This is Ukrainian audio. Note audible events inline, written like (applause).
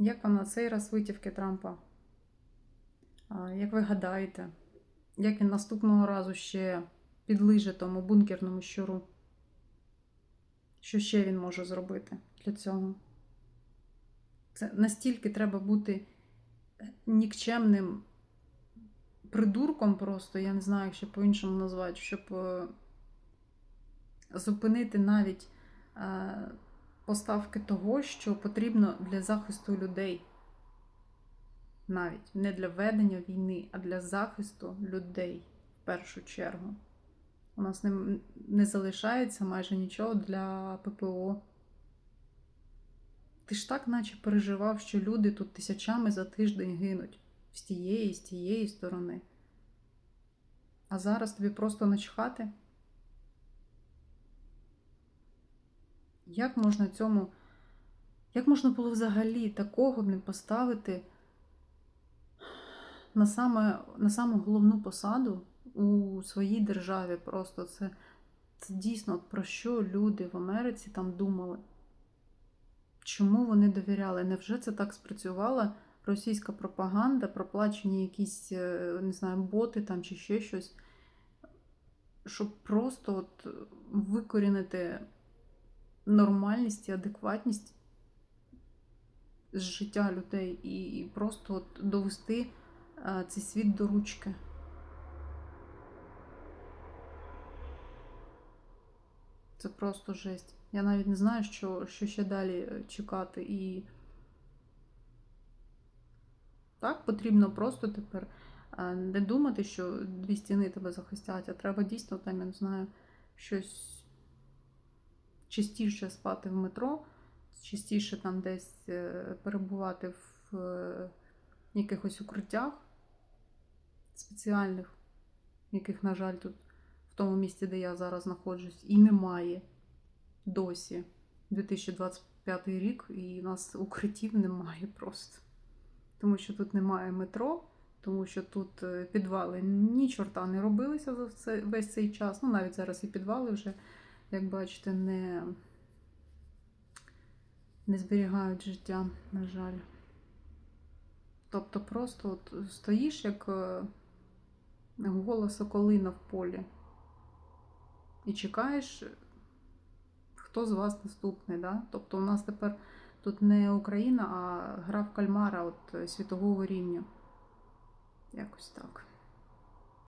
Як вам на цей раз витівки Трампа? Як ви гадаєте, як він наступного разу ще підлиже тому бункерному щуру? Що ще він може зробити для цього? Це настільки треба бути нікчемним придурком просто, я не знаю, як ще по-іншому назвати, щоб е, зупинити навіть е, поставки того, що потрібно для захисту людей. Навіть не для ведення війни, а для захисту людей в першу чергу. У нас не, не залишається майже нічого для ППО. Ти ж так, наче переживав, що люди тут тисячами за тиждень гинуть з тієї, з тієї сторони. А зараз тобі просто начхати. Як можна цьому. Як можна було взагалі такого не поставити на саме, на саму головну посаду у своїй державі? Просто це, це дійсно про що люди в Америці там думали? Чому вони довіряли? Невже це так спрацювала російська пропаганда, проплачені якісь, е, не знаю, боти там чи ще щось, щоб просто от викорінити нормальність і адекватність з життя людей і, просто от довести а, цей світ до ручки. Це просто жесть. Я навіть не знаю, що, що ще далі е, чекати. І так потрібно просто тепер не думати, що дві стіни тебе захистять, а треба дійсно там, я не знаю, щось частіше спати в метро, частіше там десь е, перебувати в е, якихось укриттях спеціальних, яких, на жаль, тут в тому місці, де я зараз знаходжусь, і немає досі 2025 рік, і у нас укриттів немає (laughs) просто. Тому що тут немає метро, тому що тут е, підвали ні чорта не робилися за весь цей час. Ну, навіть зараз і підвали вже, як бачите, не, не зберігають життя, на жаль. Тобто просто от стоїш як е, гола соколина в полі і чекаєш, хто з вас наступний. Да? Тобто у нас тепер тут не Україна, а гра в кальмара от світового рівня. Якось так.